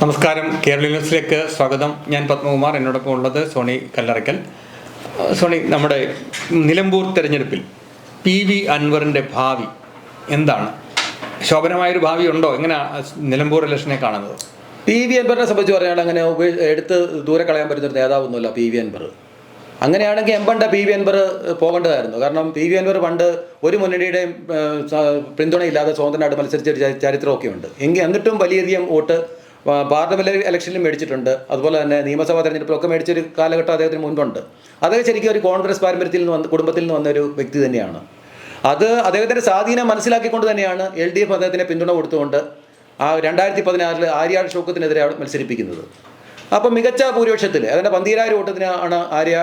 നമസ്കാരം. കേരള ന്യൂസിലേക്ക് സ്വാഗതം. ഞാൻ പത്മകുമാർ. എന്നോടൊപ്പം ഉള്ളത് സോണി കല്ലറയ്ക്കൽ. സോണി നമ്മുടെ നിലമ്പൂർ തെരഞ്ഞെടുപ്പിൽ പി വി അൻവറിന്റെ ഭാവി എന്താണ്? ശോഭനമായൊരു ഭാവി ഉണ്ടോ? എങ്ങനെയാണ് നിലമ്പൂർ ഇലക്ഷനെ കാണുന്നത്? പി വി അൻവറിനെ സംബന്ധിച്ച് പറയുകയാണെങ്കിൽ അങ്ങനെ എടുത്ത് ദൂരെ കളയാൻ പറ്റുന്ന ഒരു നേതാവൊന്നുമല്ല പി വി അൻവർ. അങ്ങനെയാണെങ്കിൽ എമ്പണ്ട പി വി അൻവർ പോകേണ്ടതായിരുന്നു. കാരണം പി വി അൻവർ പണ്ട് ഒരു മുന്നണിയുടെയും പിന്തുണയില്ലാതെ സ്വതന്ത്രനായിട്ട് മത്സരിച്ച ചരിത്രമൊക്കെ ഉണ്ട് എങ്കിൽ എന്നിട്ടും വലിയധികം വോട്ട് പ- പാർലമെന്റ് ഇലക്ഷനിലും മേടിച്ചിട്ടുണ്ട്. അതുപോലെ തന്നെ നിയമസഭാ തെരഞ്ഞെടുപ്പിലൊക്കെ മേടിച്ചൊരു കാലഘട്ടം അദ്ദേഹത്തിന് മുൻപുണ്ട്. അദ്ദേഹം ശരിക്കും ഒരു കോൺഗ്രസ് പാരമ്പര്യത്തിൽ നിന്ന് കുടുംബത്തിൽ നിന്ന് വന്ന ഒരു വ്യക്തി തന്നെയാണ്. അത് അദ്ദേഹത്തിന്റെ സ്വാധീനം മനസ്സിലാക്കിക്കൊണ്ട് തന്നെയാണ് എൽ ഡി എഫ് അദ്ദേഹത്തിന് പിന്തുണ കൊടുത്തുകൊണ്ട് ആ രണ്ടായിരത്തി പതിനാറിൽ ആര്യാട് ഷോക്കത്തിനെതിരെ മത്സരിപ്പിക്കുന്നത്. അപ്പം മികച്ച ഭൂരിപക്ഷത്തിൽ അതിന്റെ പന്തീരായിരം വോട്ടത്തിനാണ് ആര്യ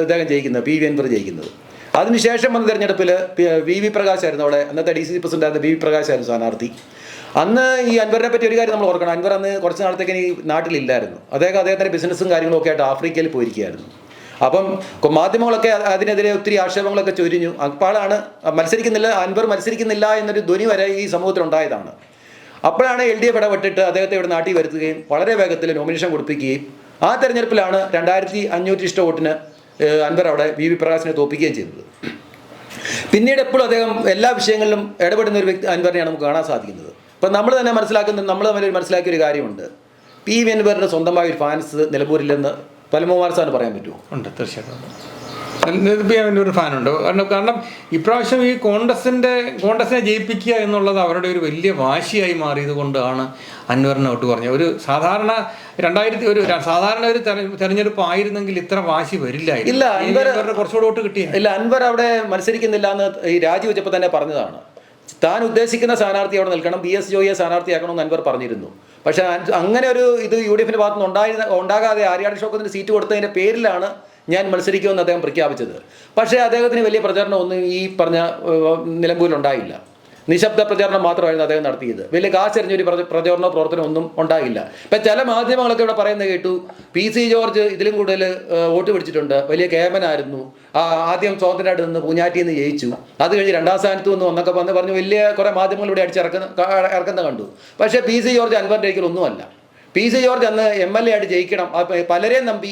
അദ്ദേഹം ജയിക്കുന്നത് പി. വി. അൻവർ ജയിക്കുന്നത്. അതിനുശേഷം വന്ന തെരഞ്ഞെടുപ്പിൽ വി. വി പ്രകാശായിരുന്നു അവിടെ അന്നത്തെ ഡി സി സി പ്രസിഡന്റായിരുന്ന വി. വി പ്രകാശായിരുന്നു സ്ഥാനാർത്ഥി. അന്ന് ഈ അൻവറിനെ പറ്റി ഒരു കാര്യം നമ്മൾ ഓർക്കണം. അൻവർ അന്ന് കുറച്ച് നാളത്തേക്ക് ഈ നാട്ടിലില്ലായിരുന്നു. അദ്ദേഹം അദ്ദേഹത്തിന്റെ ബിസിനസ്സും കാര്യങ്ങളൊക്കെ ആയിട്ട് ആഫ്രിക്കയിൽ പോയിരിക്കുകയായിരുന്നു. അപ്പം മാധ്യമങ്ങളൊക്കെ അതിനെതിരെ ഒത്തിരി ആക്ഷേപങ്ങളൊക്കെ ചൊരിഞ്ഞു. അപ്പോഴാണ് മത്സരിക്കുന്നില്ല അൻവർ മത്സരിക്കുന്നില്ല എന്നൊരു ധ്വനി വരെ ഈ സമൂഹത്തിൽ ഉണ്ടായതാണ് അപ്പോഴാണ് എൽ ഡി എഫ് ഇടപെട്ടിട്ട് അദ്ദേഹത്തെ ഇവിടെ നാട്ടിൽ വരുത്തുകയും വളരെ വേഗത്തിൽ നോമിനേഷൻ കൊടുപ്പിക്കുകയും ആ തെരഞ്ഞെടുപ്പിലാണ് രണ്ടായിരത്തി അഞ്ഞൂറ്റി ഇഷ്ട വോട്ടിന് അൻവർ അവിടെ വി. വി. പ്രകാശിനെ തോപ്പിക്കുകയും ചെയ്തത്. പിന്നീട് എപ്പോഴും അദ്ദേഹം എല്ലാ വിഷയങ്ങളിലും ഇടപെടുന്ന ഒരു വ്യക്തി അൻവറിനെയാണ് നമുക്ക് കാണാൻ സാധിക്കുന്നത്. ഇപ്പം നമ്മൾ തന്നെ മനസ്സിലാക്കുന്ന നമ്മൾ തമ്മിൽ മനസ്സിലാക്കിയ ഒരു കാര്യമുണ്ട്. പി വി എൻവറിന്റെ സ്വന്തമായ ഒരു ഫാൻസ് നിലമ്പൂരില്ലെന്ന് പലമോമാർ സാറിന് പറയാൻ പറ്റുമോ? ഉണ്ട് തീർച്ചയായിട്ടും ഒരു ഫാനുണ്ട്. കാരണം കാരണം ഇപ്രാവശ്യം ഈ കോൺഗ്രസിന്റെ കോൺഗ്രസിനെ ജയിപ്പിക്കുക എന്നുള്ളത് അവരുടെ ഒരു വലിയ വാശിയായി മാറിയത് കൊണ്ടാണ് അൻവറിനെ വിട്ടു പറഞ്ഞത്. ഒരു സാധാരണ രണ്ടായിരത്തി ഒരു സാധാരണ ഒരു തെര- തെരഞ്ഞെടുപ്പ് ആയിരുന്നെങ്കിൽ ഇത്ര വാശി വരില്ല ഇല്ല, അൻവർ- കുറച്ചുകൂടെ വോട്ട് കിട്ടിയ ഇല്ല അൻവർ അവിടെ മത്സരിക്കുന്നില്ല എന്ന് ഈ രാജിവെച്ചപ്പോൾ തന്നെ പറഞ്ഞതാണ്. താൻ ഉദ്ദേശിക്കുന്ന സ്ഥാനാർത്ഥി അവിടെ നിൽക്കണം ബി എസ് ജോയിയെ സ്ഥാനാർത്ഥിയാക്കണമെന്ന് അൻവർ പറഞ്ഞിരുന്നു. പക്ഷേ അങ്ങനെ ഒരു ഇത് യു ഡി എഫിന്റെ ഭാഗത്ത് നിന്ന് ഉണ്ടായി ഉണ്ടാകാതെ ആര്യാട് ഷോക്കത്തിന് സീറ്റ് കൊടുത്തതിന്റെ പേരിലാണ് ഞാൻ മത്സരിക്കുമെന്ന് അദ്ദേഹം പ്രഖ്യാപിച്ചത്. പക്ഷേ അദ്ദേഹത്തിന് വലിയ പ്രചാരണം ഒന്നും ഈ പറഞ്ഞ നിലമ്പൂരിലുണ്ടായില്ല നിശബ്ദ പ്രചാരണം മാത്രമായിരുന്നു അദ്ദേഹം നടത്തിയത്. വലിയ കാശെറിഞ്ഞൊരു പ്രചരണ പ്രവർത്തനം ഒന്നും ഉണ്ടാകില്ല ഇപ്പൊ ചില മാധ്യമങ്ങളൊക്കെ ഇവിടെ പറയുന്നത് കേട്ടു പി സി ജോർജ് ഇതിലും കൂടുതൽ വോട്ട് പിടിച്ചിട്ടുണ്ട്. വലിയ കേമനായിരുന്നു. ആ, ആദ്യം സ്വാതന്ത്ര്യമായിട്ട് നിന്ന് പൂഞ്ഞാറ്റിയിൽ നിന്ന് ജയിച്ചു. അത് കഴിഞ്ഞ് രണ്ടാം സ്ഥാനത്ത് നിന്ന് ഒന്നൊക്കെ വന്ന് പറഞ്ഞു വലിയ കുറേ മാധ്യമങ്ങൾ ഇവിടെ അടിച്ചിറക്കുന്ന ഇറക്കുന്ന കണ്ടു. പക്ഷേ പി സി ജോർജ് അൻവറിന്റെ ഒന്നുമല്ല. പി സി ജോർജ് അന്ന് എം എൽ എ ആയിട്ട് ജയിക്കണം. പലരെയും നമ്പി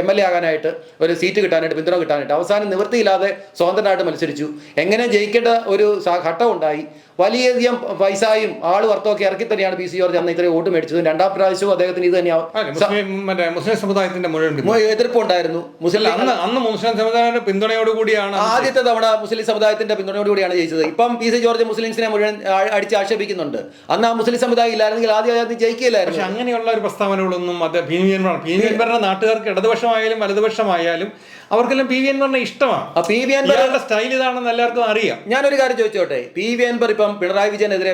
എം എൽ എ ആകാനായിട്ട് ഒരു സീറ്റ് കിട്ടാനായിട്ട് പിന്തുണ കിട്ടാനായിട്ട് അവസാനം നിവൃത്തിയില്ലാതെ സ്വതന്ത്രനായിട്ട് മത്സരിച്ചു. എങ്ങനെ ജയിക്കേണ്ട ഒരു ഘട്ടം ഉണ്ടായി. വലിയധികം പൈസയും ആൾ വർത്തമൊക്കെ ഇറക്കി തന്നെയാണ് പി സി ജോർജ് അന്ന് ഇത്രയും വോട്ട് മേടിച്ചത്. രണ്ടാം പ്രാവശ്യവും അദ്ദേഹത്തിന് ഇത് തന്നെയാണ് മുസ്ലിം സമുദായത്തിന്റെ മുഴുവൻ. എതിർപ്പുണ്ടായിരുന്നു. മുസ്ലിം അന്ന് അന്ന് മുസ്ലിം സമുദായത്തിന്റെ പിന്തുണയോടുകൂടിയാണ് ആദ്യത്തെ തവണ മുസ്ലിം സമുദായത്തിന്റെ പിന്തുണയോടുകൂടിയാണ് ജയിച്ചത്. ഇപ്പം പി സി ജോർജ് മുസ്ലിംസിനെ മുഴുവൻ അടിച്ച് ആക്ഷേപിക്കുന്നുണ്ട്. അന്ന് ആ മുസ്ലിം സമുദായം ഇല്ലായിരുന്നെങ്കിൽ ആദ്യം അദ്ദേഹത്തിന് ജയിക്കില്ലായിരുന്നു പക്ഷെ അങ്ങനെയുള്ള ഒരു പ്രസ്താവനകളൊന്നും അത് P V Anvar P V എൻവറിന്റെ നാട്ടുകാർക്ക് ഇടതുപക്ഷമായാലും വലതുപക്ഷമായാലും അവർക്കെല്ലാം പി വി എൻ പറഞ്ഞ ഇഷ്ടമാണ്. പി വി എൻ സ്റ്റൈൽ ഇതാണെന്ന് എല്ലാവർക്കും അറിയാം. ഞാനൊരു കാര്യം ചോദിച്ചോട്ടെ? പി വി എൻ ഇപ്പം പിണറായി വിജയനെതിരെ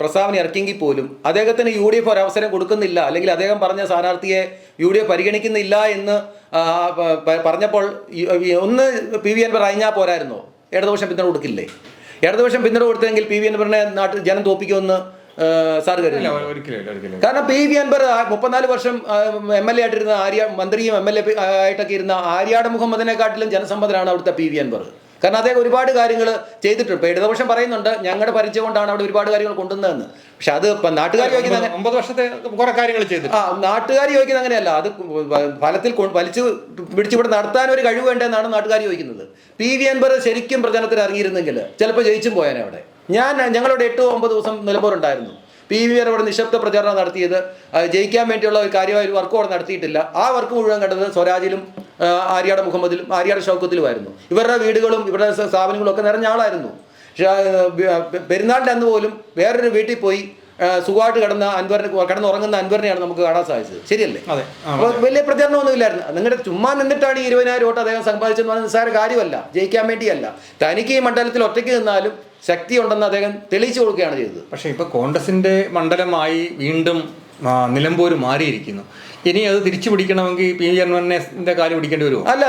പ്രസ്താവന ഇറക്കിയെങ്കിൽ പോലും അദ്ദേഹത്തിന് യു ഡി എഫ് ഒരു അവസരം കൊടുക്കുന്നില്ല അല്ലെങ്കിൽ അദ്ദേഹം പറഞ്ഞ സ്ഥാനാർത്ഥിയെ യു ഡി എഫ് പരിഗണിക്കുന്നില്ല എന്ന് പറഞ്ഞപ്പോൾ ഒന്ന് പി വി അൻവർ അയഞ്ഞാൽ പോരായിരുന്നോ? ഇടതുപക്ഷം പിന്തുണ കൊടുക്കില്ലേ? ഇടതുപക്ഷം പിന്തുണ കൊടുത്തെങ്കിൽ പി വി അൻവറിനെ നാട്ടിൽ ജനം തോപ്പിക്കുമെന്ന് സാർ കരുതില്ല. കാരണം പി വി അൻവർ ആ മുപ്പത്തിനാല് വർഷം എം എൽ എ ആയിട്ടിരുന്ന ആര്യ മന്ത്രിയും എം എൽ എ ആയിട്ടൊക്കെ ഇരുന്ന ആര്യാട് മുഹമ്മദിനെക്കാട്ടിലും ജനസമ്മതനാണ് അവിടുത്തെ പി വി അൻവർ. കാരണം അദ്ദേഹം ഒരുപാട് കാര്യങ്ങൾ ചെയ്തിട്ടുണ്ട്. ഇപ്പൊ ഇടതുപക്ഷം പറയുന്നുണ്ട് ഞങ്ങളുടെ പരിചയം കൊണ്ടാണ് അവിടെ ഒരുപാട് കാര്യങ്ങൾ കൊണ്ടുവന്നതെന്ന്. പക്ഷെ അത് ഇപ്പൊ നാട്ടുകാർ ചോദിക്കുന്ന ഒമ്പത് വർഷത്തെ കുറെ കാര്യങ്ങൾ ചെയ്തു ആ നാട്ടുകാർ ചോദിക്കുന്നത് അങ്ങനെയല്ല. അത് ഫലത്തിൽ വലിച്ചു പിടിച്ച് ഇവിടെ നടത്താൻ ഒരു കഴിവ് വേണ്ടെന്നാണ് നാട്ടുകാർ ചോദിക്കുന്നത്. പി വി അൻപർ ശരിക്കും പ്രചരണത്തിൽ ഇറങ്ങിയിരുന്നെങ്കിൽ ചിലപ്പോൾ ജയിച്ചും പോയാൻ അവിടെ. ഞാൻ ഞങ്ങളുടെ എട്ട് ഒമ്പത് ദിവസം നിലമ്പൂരുണ്ടായിരുന്നു. പി വി ആർ അവിടെ നിശബ്ദ പ്രചാരണം നടത്തിയത്. ജയിക്കാൻ വേണ്ടിയുള്ള ഒരു കാര്യമായ ഒരു വർക്ക് അവിടെ നടത്തിയിട്ടില്ല. ആ വർക്ക് മുഴുവൻ കണ്ടത് സ്വരാജിലും ആര്യാട് മുഹമ്മദിലും ആര്യാട് ഷൗക്കത്തിലുമായിരുന്നു. ഇവരുടെ വീടുകളും ഇവരുടെ സ്ഥാപനങ്ങളും ഒക്കെ നിറഞ്ഞ ആളായിരുന്നു. പെരുന്നാളിന്റെ അന്ന് പോലും വേറൊരു വീട്ടിൽ പോയി സുഖമായിട്ട് കിടന്ന അൻവറിന് കിടന്നുറങ്ങുന്ന അൻവറിനെയാണ് നമുക്ക് കാണാൻ സാധിച്ചത്. ശരിയല്ലേ? അപ്പോൾ വലിയ പ്രചരണമൊന്നും ഇല്ലായിരുന്നു. നിങ്ങളുടെ ചുമ്മാ നിന്നിട്ടാണ് ഈ ഇരുപതിനായിരം വോട്ട് അദ്ദേഹം സമ്പാദിച്ചെന്ന് പറഞ്ഞ നിസ്സാര കാര്യമല്ല. ജയിക്കാൻ വേണ്ടിയല്ല. തനിക്ക് ഈ മണ്ഡലത്തിൽ ഒറ്റയ്ക്ക് നിന്നാലും ശക്തി ഉണ്ടെന്ന് അദ്ദേഹം തെളിയിച്ചു കൊടുക്കുകയാണ് ചെയ്തത്. പക്ഷേ ഇപ്പൊ കോൺഗ്രസിന്റെ മണ്ഡലമായി വീണ്ടും നിലമ്പൂർ മാറിയിരിക്കുന്നു. ഇനി അത് തിരിച്ചു പിടിക്കണമെങ്കിൽ പി വി എൻവറിനെ കാൽ പിടിക്കേണ്ടി വരുമോ? അല്ല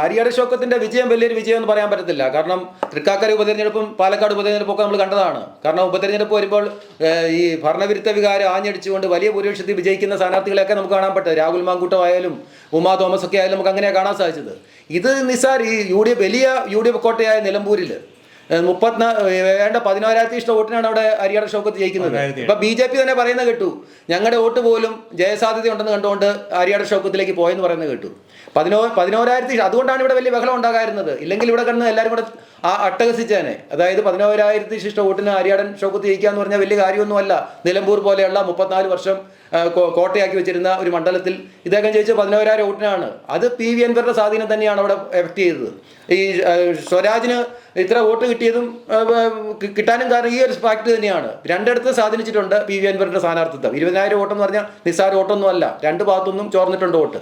ആര്യാട് ഷോക്കത്തിന്റെ വിജയം വലിയൊരു വിജയം എന്ന് പറയാൻ പറ്റത്തില്ല. കാരണം തൃക്കാക്കര ഉപതെരഞ്ഞെടുപ്പും പാലക്കാട് ഉപതെരഞ്ഞെടുപ്പും ഒക്കെ നമ്മൾ കണ്ടതാണ്. കാരണം ഉപതെരഞ്ഞെടുപ്പ് വരുമ്പോൾ ഈ ഭരണവിരുദ്ധ വികാരം ആഞ്ഞടിച്ചുകൊണ്ട് വലിയ ഭൂരിപക്ഷത്തിൽ വിജയിക്കുന്ന സ്ഥാനാർത്ഥികളെയൊക്കെ നമുക്ക് കാണാൻ പറ്റും. രാഹുൽ മാങ്കൂട്ടമായാലും ഉമാ തോമസ് ഒക്കെ ആയാലും നമുക്ക് അങ്ങനെയാണ് കാണാൻ സാധിച്ചത്. ഇത് നിസാർ ഈ യു ഡി എഫ് വലിയ യു ഡി എഫ് കോട്ടയായ നിലമ്പൂരിൽ മുപ്പത്തിനാ വേണ്ട പതിനോരായിരത്തി ഇഷ്ട വോട്ടിനാണ് അവിടെ ഹരിയാണ ഷൗക്കത്ത് ജയിക്കുന്നത്. ഇപ്പൊ ബി ജെ പി തന്നെ പറയുന്നത് കേട്ടു. ഞങ്ങളുടെ വോട്ട് പോലും ജയസാധ്യത ഉണ്ടെന്ന് കണ്ടുകൊണ്ട് ഹരിയാണ ഷൗക്കത്തിലേക്ക് പോയെന്ന് പറയുന്നത് കേട്ടു. പതിനോ പതിനോരായിരത്തി അതുകൊണ്ടാണ് ഇവിടെ വലിയ ബഹളം ഉണ്ടാകാറുന്നത്. ഇല്ലെങ്കിൽ ഇവിടെ കണ്ണ് എല്ലാവരും കൂടെ ആ അട്ടഹസിച്ചേനെ. അതായത് പതിനോരായിരത്തി ശിഷ്ട വോട്ടിന് ഹരിയാടൻ ഷൗക്കത്ത് ജയിക്കുക എന്ന് പറഞ്ഞാൽ വലിയ കാര്യമൊന്നുമല്ല. നിലമ്പൂർ പോലെയുള്ള മുപ്പത്തിനാല് വർഷം കോട്ടയാക്കി വെച്ചിരുന്ന ഒരു മണ്ഡലത്തിൽ ഇദ്ദേഹം ജയിച്ച പതിനോരായിരം വോട്ടിനാണ്. അത് പി വി അൻവറിന്റെ സ്വാധീനം തന്നെയാണ് അവിടെ എഫക്ട് ചെയ്തത്. ഈ സ്വരാജിന് ഇത്ര വോട്ട് കിട്ടിയതും കിട്ടാനും കാരണം ഈ ഒരു ഫാക്ട് തന്നെയാണ്. രണ്ടിടത്ത് സ്വാധീനിച്ചിട്ടുണ്ട് പി വി അൻവറിന്റെ സ്ഥാനാർത്ഥിത്വം. ഇരുപതിനായിരം വോട്ടെന്ന് പറഞ്ഞാൽ നിസ്സാര വോട്ടൊന്നും അല്ല. രണ്ട് ഭാഗത്തൊന്നും ചോർന്നിട്ടുണ്ട് വോട്ട്.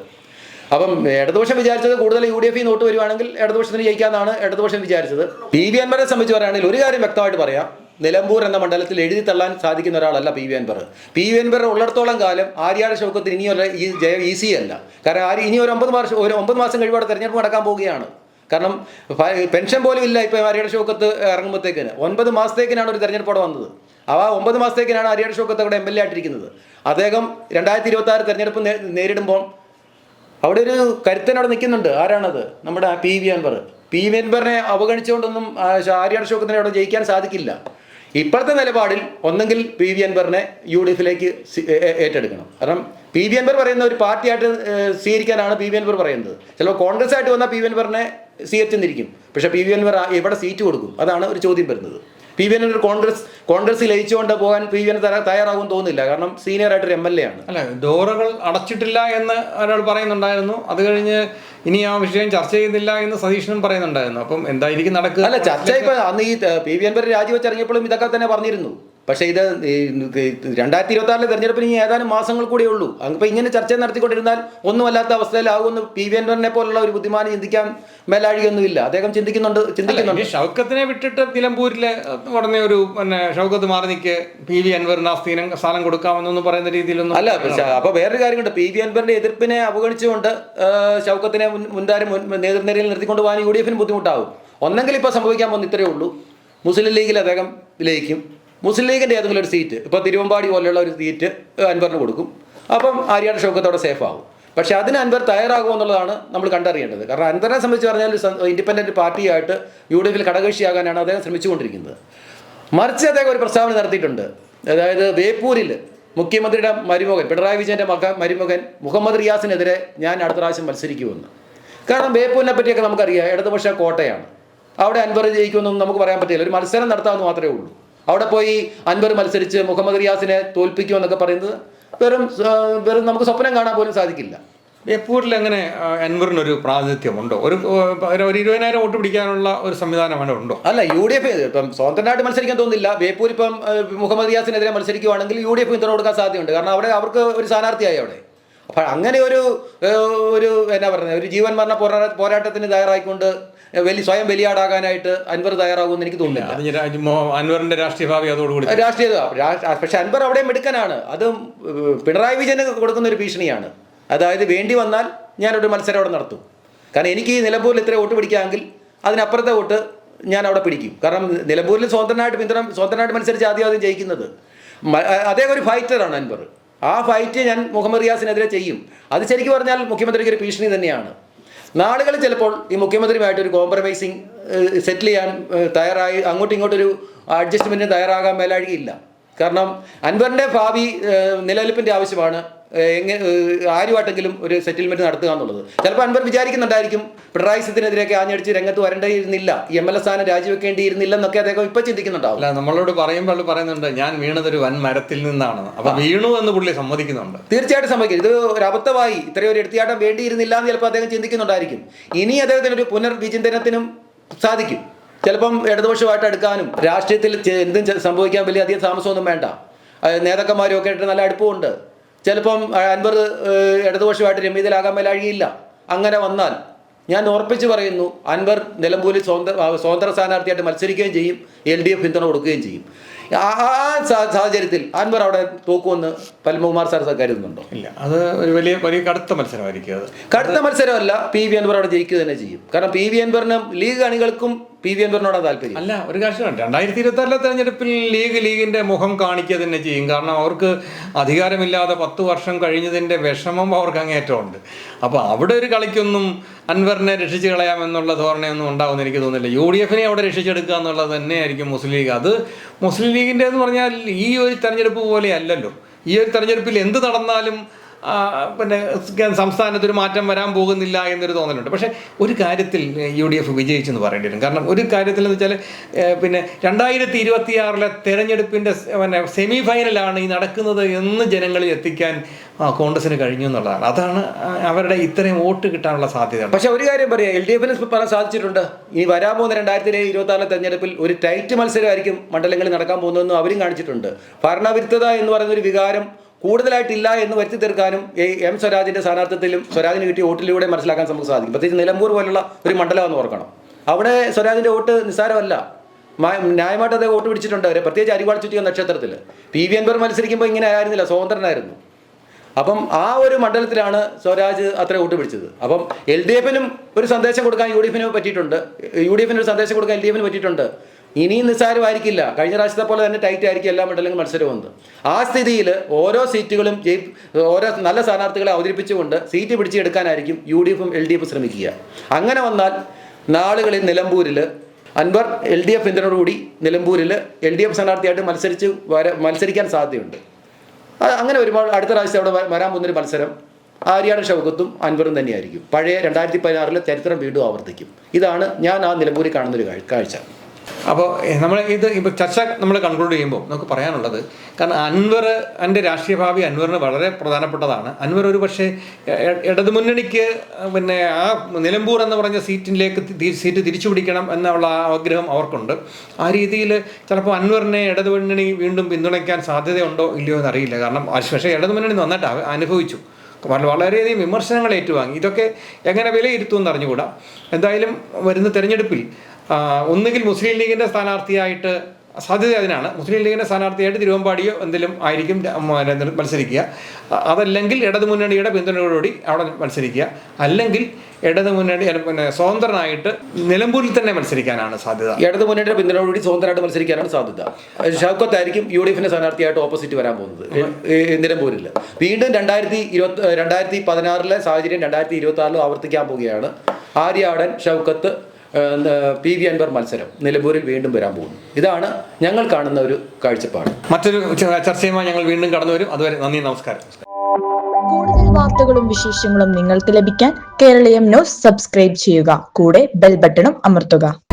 അപ്പം ഇടതുപക്ഷം വിചാരിച്ചത് കൂടുതൽ യു ഡി എഫ് നോട്ട് വരുവാണെങ്കിൽ ഇടതുപക്ഷത്തിന് ജയിക്കാന്നാണ് ഇടതുപക്ഷം വിചാരിച്ചത്. പി വി അൻവറെ സംബന്ധിച്ച് പറയുകയാണെങ്കിൽ ഒരു കാര്യം വ്യക്തമായിട്ട് പറയാം. നിലമ്പൂർ എന്ന മണ്ഡലത്തിൽ എഴുതി തള്ളാൻ സാധിക്കുന്ന ഒരാളല്ല P V Anvar. P V Anvar ഉള്ളിടത്തോളം കാലം ആര്യാട് ഷൗക്കത്തിന് ഇനിയൊരു ഈ ജയം ഈസി അല്ല. കാരണം ആര് ഇനി ഒരു ഒമ്പത് മാസം ഒരു ഒമ്പത് മാസം കഴിവോടെ തെരഞ്ഞെടുപ്പ് നടക്കാൻ പോവുകയാണ്. കാരണം പെൻഷൻ പോലും ഇല്ല ഇപ്പോൾ ആര്യാട് ശൗക്കത്ത് ഇറങ്ങുമ്പോഴത്തേക്കിന് ഒൻപത് മാസത്തേക്കിനാണ് ഒരു തെരഞ്ഞെടുപ്പ് അവിടെ വന്നത്. അവ ഒമ്പത് മാസത്തേക്കിനാണ് ആര്യാട് ശൗക്കത്ത് അവിടെ എം എൽ എ ആയിട്ടിരിക്കുന്നത്. അദ്ദേഹം രണ്ടായിരത്തി ഇരുപത്തി ആറ് തെരഞ്ഞെടുപ്പ് നേരിടുമ്പോൾ അവിടെ ഒരു കരുത്തൻ അവിടെ നിൽക്കുന്നുണ്ട്. ആരാണത്? നമ്മുടെ P V Anvar. P V അൻവറിനെ അവഗണിച്ചുകൊണ്ടൊന്നും ആര്യാട് ശോകത്തിനെ അവിടെ ജയിക്കാൻ സാധിക്കില്ല. ഇപ്പോഴത്തെ നിലപാടിൽ ഒന്നെങ്കിൽ പി വി അൻവറിനെ യു ഡി എഫിലേക്ക് ഏറ്റെടുക്കണം. കാരണം പി വി അൻവർ പറയുന്ന ഒരു പാർട്ടിയായിട്ട് സ്വീകരിക്കാനാണ് പി വി അൻവർ പറയുന്നത്. ചിലപ്പോൾ കോൺഗ്രസ് ആയിട്ട് വന്നാൽ പി വി അൻവറിനെ സ്വീകരിച്ചെന്നിരിക്കും. പക്ഷേ പി വി അൻവർ എവിടെ സീറ്റ് കൊടുക്കും? അതാണ് ഒരു ചോദ്യം വരുന്നത്. പി വി അൻവർ കോൺഗ്രസ് കോൺഗ്രസ് ലയിച്ചുകൊണ്ട് പോകാൻ പി വി എൻ തയ്യാറാകും തോന്നുന്നില്ല. കാരണം സീനിയർ ആയിട്ടൊരു എം എൽ എ ആണ്. അല്ല ഡോറുകൾ അടച്ചിട്ടില്ല എന്ന് ഒരാൾ പറയുന്നുണ്ടായിരുന്നു. അത് കഴിഞ്ഞ് ഇനി ആ വിഷയം ചർച്ച ചെയ്യുന്നില്ല എന്ന് സതീഷനും പറയുന്നുണ്ടായിരുന്നു. അപ്പം എന്തായിരിക്കും നടക്കുക? അല്ല ചർച്ച ഇപ്പൊ അന്ന് ഈ പി വി എൻ പേര് രാജിവെച്ചിറങ്ങിയപ്പോഴും ഇതൊക്കെ തന്നെ പറഞ്ഞിരുന്നു. പക്ഷേ ഇത് രണ്ടായിരത്തി ഇരുപത്തി ആറിലെ തെരഞ്ഞെടുപ്പിന് ഇനി ഏതാനും മാസങ്ങൾ കൂടെ ഉള്ളൂ. അപ്പം ഇങ്ങനെ ചർച്ച നടത്തിക്കൊണ്ടിരുന്നാൽ ഒന്നുമല്ലാത്ത അവസ്ഥയിലാകുമെന്ന് പി വി അൻവറിനെ പോലുള്ള ഒരു ബുദ്ധിമാനം ചിന്തിക്കാൻ മേലാഴികയൊന്നുമില്ല. അദ്ദേഹം ചിന്തിക്കുന്നുണ്ട് ചിന്തിക്കുന്നുണ്ട്. ഷൗക്കത്തിനെ വിട്ടിട്ട് നിലമ്പൂരിലെ ഉടനെ ഒരു പിന്നെ ഷൗക്കത്ത് മാറി നിൽക്ക് പി വി അൻവറിന് ആ സ്ഥിരം സ്ഥാനം കൊടുക്കാമെന്നൊന്നും പറയുന്ന രീതിയിലൊന്നും അല്ല അപ്പോൾ അപ്പൊ വേറൊരു കാര്യമുണ്ട്. പി വി അൻവറിന്റെ എതിർപ്പിനെ അവഗണിച്ചുകൊണ്ട് ഷൗക്കത്തിനെ മുൻ- മുൻതാരം നേതൃനിരയിൽ നിർത്തിക്കൊണ്ട് പോകാൻ യു ഡി എഫിന് ബുദ്ധിമുട്ടാവും ഒന്നെങ്കിൽ ഇപ്പോൾ സംഭവിക്കാൻ പോകുന്ന ഇത്രയേ ഉള്ളൂ. മുസ്ലിം ലീഗിൽ അദ്ദേഹം ലയിക്കും മുസ്ലിം ലീഗിന്റെ ഏതെങ്കിലും ഒരു സീറ്റ് ഇപ്പോൾ തിരുവമ്പാടി പോലെയുള്ള ഒരു സീറ്റ് അൻവറിന് കൊടുക്കും. അപ്പം ആര്യാട് ഷൗക്കത്തോടെ സേഫ് ആകും പക്ഷേ അതിന് അൻവർ തയ്യാറാകുമോ എന്നുള്ളതാണ് നമ്മൾ കണ്ടറിയേണ്ടത്. കാരണം അൻവറിനെ സംബന്ധിച്ച് പറഞ്ഞാൽ ഇൻഡിപെൻഡന്റ് പാർട്ടിയായിട്ട് യു ഡി എഫിൽ ഘടകകക്ഷിയാകാനാണ് അദ്ദേഹം ശ്രമിച്ചുകൊണ്ടിരിക്കുന്നത്. മറിച്ച് അദ്ദേഹം ഒരു പ്രസ്താവന നടത്തിയിട്ടുണ്ട്. അതായത് വേപ്പൂരിൽ മുഖ്യമന്ത്രിയുടെ മരുമകൻ പിണറായി വിജയന്റെ മക മരുമകൻ മുഹമ്മദ് റിയാസിനെതിരെ ഞാൻ അടുത്ത പ്രാവശ്യം മത്സരിക്കുമെന്ന്. കാരണം വേപ്പൂരിനെ പറ്റിയൊക്കെ നമുക്കറിയാം. ഇടതുപക്ഷ കോട്ടയാണ്. അവിടെ അൻവർ ജയിക്കുമെന്നൊന്നും നമുക്ക് പറയാൻ പറ്റില്ല. ഒരു മത്സരം നടത്താമെന്ന് മാത്രമേ ഉള്ളൂ. അവിടെ പോയി അൻവർ മത്സരിച്ച് മുഹമ്മദ് റിയാസിനെ തോൽപ്പിക്കുമെന്നൊക്കെ പറയുന്നത് വെറും വെറും നമുക്ക് സ്വപ്നം കാണാൻ പോലും സാധിക്കില്ല. ബേപ്പൂരിൽ എങ്ങനെ അൻവറിന് അൻവറിനൊരു പ്രാതിനിധ്യമുണ്ടോ ഒരു ഒരു ഒരു ഇരുപതിനായിരം വോട്ട് പിടിക്കാനുള്ള ഒരു സംവിധാനം അവിടെ ഉണ്ടോ? അല്ല യു ഡി എഫ് ഇപ്പം സ്വതന്ത്രമായിട്ട് മത്സരിക്കാൻ തോന്നുന്നില്ല. ബേപ്പൂർ ഇപ്പം മുഹമ്മദ് റിയാസിനെതിരെ മത്സരിക്കുവാണെങ്കിൽ യു ഡി എഫ് പിന്തുണ കൊടുക്കാൻ സാധ്യതയുണ്ട്. കാരണം അവിടെ അവർക്ക് ഒരു സ്ഥാനാർത്ഥിയായി അവിടെ. അപ്പം അങ്ങനെ ഒരു ഒരു എന്നാ പറയുന്നത് ഒരു ജീവൻ മരണ പോരാ പോരാട്ടത്തിന് തയ്യാറായിക്കൊണ്ട് വലിയ സ്വയം ബലിയാടാകാനായിട്ട് അൻവർ തയ്യാറാകുമെന്ന് എനിക്ക് തോന്നുന്നില്ല. അൻവറിന്റെ രാഷ്ട്രീയ ഭാവി അതോടുകൂടി രാഷ്ട്രീയ പക്ഷെ അൻവർ അവിടെ മിടുക്കനാണ്. അത് പിണറായി വിജയന് കൊടുക്കുന്ന ഒരു ഭീഷണിയാണ്. അതായത് വേണ്ടി വന്നാൽ ഞാനൊരു മത്സരം അവിടെ നടത്തും. കാരണം എനിക്ക് ഈ നിലമ്പൂരിൽ ഇത്ര വോട്ട് പിടിക്കാമെങ്കിൽ അതിനപ്പുറത്തെ വോട്ട് ഞാൻ അവിടെ പിടിക്കും. കാരണം നിലമ്പൂരിൽ സ്വതന്ത്രനായിട്ട് പിന്തുണ സ്വതന്ത്രനായിട്ട് മത്സരിച്ച് ആദ്യം ആദ്യം ജയിക്കുന്നത്. അദ്ദേഹം ഒരു ഫൈറ്ററാണ് അൻവർ. ആ ഫൈറ്റ് ഞാൻ മുഹമ്മദ് റിയാസിനെതിരെ ചെയ്യും. അത് ശരിക്കും പറഞ്ഞാൽ മുഖ്യമന്ത്രിക്ക് ഒരു ഭീഷണി തന്നെയാണ്. നാളുകളിൽ ചിലപ്പോൾ ഈ മുഖ്യമന്ത്രിയുമായിട്ട് ഒരു കോംപ്രമൈസിങ് സെറ്റിൽ ചെയ്യാൻ തയ്യാറായി അങ്ങോട്ടും ഇങ്ങോട്ടൊരു അഡ്ജസ്റ്റ്മെന്റിന് തയ്യാറാകാൻ മേലാഴികയില്ല. കാരണം അൻവറിന്റെ ഭാവി നിലനിൽപ്പിന്റെ ആവശ്യമാണ്. എങ്ങനെ ആരുമായിട്ടെങ്കിലും ഒരു സെറ്റിൽമെന്റ് നടത്തുക എന്നുള്ളത്. ചിലപ്പോൾ അൻവർ വിചാരിക്കുന്നുണ്ടായിരിക്കും പിണറായി സിദ്ധിനെതിരെയൊക്കെ ആഞ്ഞടിച്ച് രംഗത്ത് വരേണ്ടിയിരുന്നില്ല. എം എൽ എ സ്ഥാനം രാജിവെക്കേണ്ടിയിരുന്നില്ല എന്നൊക്കെ അദ്ദേഹം ഇപ്പൊ ചിന്തിക്കുന്നുണ്ടാവും. അല്ല നമ്മളോട് പറയുമ്പോൾ പറയുന്നുണ്ട് ഞാൻ വീണതൊരു വൻ മരത്തിൽ നിന്നാണ്. അപ്പൊ വീണു എന്ന് പുള്ളി സമ്മതിക്കുന്നുണ്ട്. തീർച്ചയായിട്ടും സമ്മതിക്കും. ഇത് ഒരു അബദ്ധമായി ഇത്രയും ഒരു എടുത്തിയാട്ടം വേണ്ടിയിരുന്നില്ല എന്ന് ചിലപ്പോൾ അദ്ദേഹം ചിന്തിക്കുന്നുണ്ടായിരിക്കും. ഇനി അദ്ദേഹത്തിന് ഒരു പുനർവിചിന്തനത്തിനും സാധിക്കും. ചിലപ്പം ഇടതുപക്ഷമായിട്ട് എടുക്കാനും രാഷ്ട്രീയത്തിൽ എന്തും സംഭവിക്കാൻ വലിയ അധികം താമസമൊന്നും വേണ്ട. നേതാക്കന്മാരും ഒക്കെ ആയിട്ട് നല്ല അടുപ്പമുണ്ട്. ചിലപ്പം അൻവർ ഇടതുപക്ഷമായിട്ട് രമ്യതയിലാകാൻ മേലാഴിയില്ല അങ്ങനെ വന്നാൽ ഞാൻ ഉറപ്പിച്ച് പറയുന്നു അൻവർ നിലമ്പൂരിൽ സ്വതന്ത്ര സ്വതന്ത്ര സ്ഥാനാർത്ഥിയായിട്ട് മത്സരിക്കുകയും ചെയ്യും എൽ ഡി എഫ് പിന്തുണ കൊടുക്കുകയും ചെയ്യും. ആ സാഹചര്യത്തിൽ അൻവർ അവിടെ തോക്കുമെന്ന് പത്മകുമാർ സാർ കരുതുന്നുണ്ടോ? ഇല്ല അത് ഒരു വലിയ വലിയ കടുത്ത മത്സരമായിരിക്കും അത്. കടുത്ത മത്സരമല്ല പി വി അൻവർ അവിടെ ജയിക്കുക തന്നെ ചെയ്യും. കാരണം പി വി അൻവറിനും ലീഗ് അണികൾക്കും പി വി അൻവറിനോടാണ് താല്പര്യം? അല്ല ഒരു കാര്യം രണ്ടായിരത്തി ഇരുപത്തി ആറിലെ തെരഞ്ഞെടുപ്പിൽ ലീഗ് ലീഗിന്റെ മുഖം കാണിക്കുക തന്നെ ചെയ്യും. കാരണം അവർക്ക് അധികാരമില്ലാതെ പത്ത് വർഷം കഴിഞ്ഞതിന്റെ വിഷമം അവർക്ക് അങ്ങേറ്റമുണ്ട് അപ്പോൾ അവിടെ ഒരു കളിക്കൊന്നും അൻവറിനെ രക്ഷിച്ചു കളയാമെന്നുള്ള ധോരണയൊന്നും ഉണ്ടാവുമെന്ന് എനിക്ക് തോന്നുന്നില്ല. യു ഡി എഫിനെ അവിടെ രക്ഷിച്ചെടുക്കുക എന്നുള്ളത് തന്നെയായിരിക്കും മുസ്ലിം ലീഗ്. അത് മുസ്ലിം ലീഗിന്റെ എന്ന് പറഞ്ഞാൽ ഈ ഒരു തെരഞ്ഞെടുപ്പ് പോലെ അല്ലല്ലോ ഈ ഒരു തെരഞ്ഞെടുപ്പിൽ എന്ത് നടന്നാലും പിന്നെ സംസ്ഥാനത്ത് ഒരു മാറ്റം വരാൻ പോകുന്നില്ല എന്നൊരു തോന്നലുണ്ട്. പക്ഷേ ഒരു കാര്യത്തിൽ യു ഡി എഫ് വിജയിച്ചെന്ന് പറയേണ്ടി വരും. കാരണം ഒരു കാര്യത്തിൽ എന്ന് വെച്ചാൽ പിന്നെ രണ്ടായിരത്തി ഇരുപത്തി ആറിലെ തെരഞ്ഞെടുപ്പിന്റെ പിന്നെ സെമി ഫൈനലാണ് ഈ നടക്കുന്നത് എന്ന് ജനങ്ങളിൽ എത്തിക്കാൻ കോൺഗ്രസിന് കഴിഞ്ഞു എന്നുള്ളതാണ്. അതാണ് അവരുടെ ഇത്രയും വോട്ട് കിട്ടാനുള്ള സാധ്യത പക്ഷേ ഒരു കാര്യം പറയാം. എൽ ഡി എഫിന് പറയാൻ സാധിച്ചിട്ടുണ്ട്. ഇനി വരാൻ പോകുന്ന രണ്ടായിരത്തി ഇരുപത്തി ആറിലെ തെരഞ്ഞെടുപ്പിൽ ഒരു ടൈറ്റ് മത്സരമായിരിക്കും മണ്ഡലങ്ങളിൽ നടക്കാൻ പോകുന്നതെന്നും അവരും കാണിച്ചിട്ടുണ്ട്. ഭരണവിരുദ്ധത എന്ന് പറയുന്ന ഒരു വികാരം കൂടുതലായിട്ടില്ല എന്ന് വരുത്തി തീർക്കാനും ഈ എം സ്വരാജിന്റെ സ്ഥാനാർത്ഥിത്വത്തിലും സ്വരാജിന് കിട്ടിയ വോട്ടിലൂടെ മനസ്സിലാക്കാൻ നമുക്ക് സാധിക്കും. പ്രത്യേകിച്ച് നിലമ്പൂർ പോലുള്ള ഒരു മണ്ഡലമെന്ന് ഓർക്കണം. അവിടെ സ്വരാജിന്റെ വോട്ട് നിസ്സാരമല്ല. ന്യായമായിട്ട് അദ്ദേഹം വോട്ട് പിടിച്ചിട്ടുണ്ട് അവരെ. പ്രത്യേകിച്ച് അരിവാൾ ചുറ്റിയ നക്ഷത്രത്തിൽ പി വി അൻവർ മത്സരിക്കുമ്പോൾ ഇങ്ങനെ ആയിരുന്നില്ല. സ്വതന്ത്രനായിരുന്നു. അപ്പം ആ ഒരു മണ്ഡലത്തിലാണ് സ്വരാജ് അത്ര വോട്ട് പിടിച്ചത്. അപ്പം എൽ ഡി എഫിനും ഒരു സന്ദേശം കൊടുക്കാൻ യു ഡി എഫിന് പറ്റിയിട്ടുണ്ട്. യു ഡി എഫിന് ഒരു സന്ദേശം കൊടുക്കാൻ എൽ ഡി എഫിന് പറ്റിയിട്ടുണ്ട്. ഇനിയും നിസ്സാരമായിരിക്കില്ല. കഴിഞ്ഞ പ്രാവശ്യത്തെ പോലെ തന്നെ ടൈറ്റ് ആയിരിക്കും എല്ലാ മണ്ഡലങ്ങളും മത്സരം വന്നത് ആ സ്ഥിതിയിൽ ഓരോ സീറ്റുകളും ഓരോ നല്ല സ്ഥാനാർത്ഥികളെ അവതരിപ്പിച്ചുകൊണ്ട് സീറ്റ് പിടിച്ചെടുക്കാനായിരിക്കും യു ഡി എഫും എൽ ഡി എഫും ശ്രമിക്കുക. അങ്ങനെ വന്നാൽ നാളുകളിൽ നിലമ്പൂരിൽ അൻവർ എൽ ഡി എഫ് പിന്തുണയോടുകൂടി നിലമ്പൂരിൽ എൽ ഡി എഫ് സ്ഥാനാർത്ഥിയായിട്ട് മത്സരിച്ച് വര മത്സരിക്കാൻ സാധ്യതയുണ്ട്. അങ്ങനെ ഒരുപാട് അടുത്ത പ്രാവശ്യം അവിടെ വരാൻ പോകുന്നൊരു മത്സരം ആര്യാട് ഷൗക്കത്തും അൻവറും തന്നെയായിരിക്കും. പഴയ രണ്ടായിരത്തി പതിനാറിലെ ചരിത്രം വീണ്ടും ആവർത്തിക്കും. ഇതാണ് ഞാൻ ആ നിലമ്പൂരിൽ കാണുന്നൊരു കാഴ്- കാഴ്ച. അപ്പോൾ നമ്മൾ ഇത് ഇപ്പോൾ ചർച്ച നമ്മൾ കൺക്ലൂഡ് ചെയ്യുമ്പോൾ നമുക്ക് പറയാനുള്ളത് കാരണം അൻവർ എന്റെ രാഷ്ട്രീയ ഭാവി അൻവറിന് വളരെ പ്രധാനപ്പെട്ടതാണ്. അൻവർ ഒരു പക്ഷേ ഇടതുമുന്നണിക്ക് പിന്നെ ആ നിലമ്പൂർ എന്ന് പറഞ്ഞ സീറ്റിലേക്ക് സീറ്റ് തിരിച്ചു പിടിക്കണം എന്നുള്ള ആഗ്രഹം അവർക്കുണ്ട്. ആ രീതിയിൽ ചിലപ്പോൾ അൻവറിനെ ഇടതുമുന്നണി വീണ്ടും പിന്തുണയ്ക്കാൻ സാധ്യതയുണ്ടോ ഇല്ലയോ എന്നറിയില്ല. കാരണം പക്ഷേ ഇടതുമുന്നണി നന്നായിട്ട് അനുഭവിച്ചു. വള- വളരെയധികം വിമർശനങ്ങൾ ഏറ്റുവാങ്ങി. ഇതൊക്കെ എങ്ങനെ വിലയിരുത്തുമെന്ന് അറിഞ്ഞുകൂടാ എന്തായാലും വരുന്ന തെരഞ്ഞെടുപ്പിൽ ഒന്നുകിൽ മുസ്ലിം ലീഗിന്റെ സ്ഥാനാർത്ഥിയായിട്ട് സാധ്യത അതിനാണ്. മുസ്ലിം ലീഗിന്റെ സ്ഥാനാർത്ഥിയായിട്ട് തിരുവമ്പാടിയോ എന്തെങ്കിലും ആയിരിക്കും മത്സരിക്കുക. അതല്ലെങ്കിൽ അതല്ലെങ്കിൽ ഇടതുമുന്നണിയുടെ പിന്തുണയോടുകൂടി അവിടെ മത്സരിക്കുക. അല്ലെങ്കിൽ ഇടതുമുന്നണി മുന്നണി പിന്നെ സ്വതന്ത്രനായിട്ട് നിലമ്പൂരിൽ തന്നെ മത്സരിക്കാനാണ് സാധ്യത. ഇടതു മുന്നണിയുടെ പിന്തുണയോടുകൂടി സ്വതന്ത്രമായിട്ട് മത്സരിക്കാനാണ് സാധ്യത. ഷൗക്കത്തായിരിക്കും യു ഡി എഫിന്റെ സ്ഥാനാർത്ഥിയായിട്ട് ഓപ്പോസിറ്റ് വരാൻ പോകുന്നത് നിലമ്പൂരിൽ വീണ്ടും രണ്ടായിരത്തി ഇരുപത്തി രണ്ടായിരത്തി പതിനാറിലെ സാഹചര്യം രണ്ടായിരത്തി ഇരുപത്തി ആറിലും ആവർത്തിക്കാൻ പോവുകയാണ് ആര്യാടൻ ഷൗക്കത്ത് പി വി അൻവർ മത്സരം നിലമ്പൂരിൽ വീണ്ടും വരാൻ പോകുന്നു. ഇതാണ് ഞങ്ങൾ കാണുന്ന ഒരു കാഴ്ചപ്പാട്. മറ്റൊരു ചർച്ചയുമായി ഞങ്ങൾ വീണ്ടും കടന്നു വരും. അതുവരെ നന്ദി നമസ്കാരം. കൂടുതൽ വാർത്തകളും വിശേഷങ്ങളും നിങ്ങൾക്ക് ലഭിക്കാൻ കേരളീയം ന്യൂസ് സബ്സ്ക്രൈബ് ചെയ്യുക. കൂടെ ബെൽ ബട്ടണും അമർത്തുക.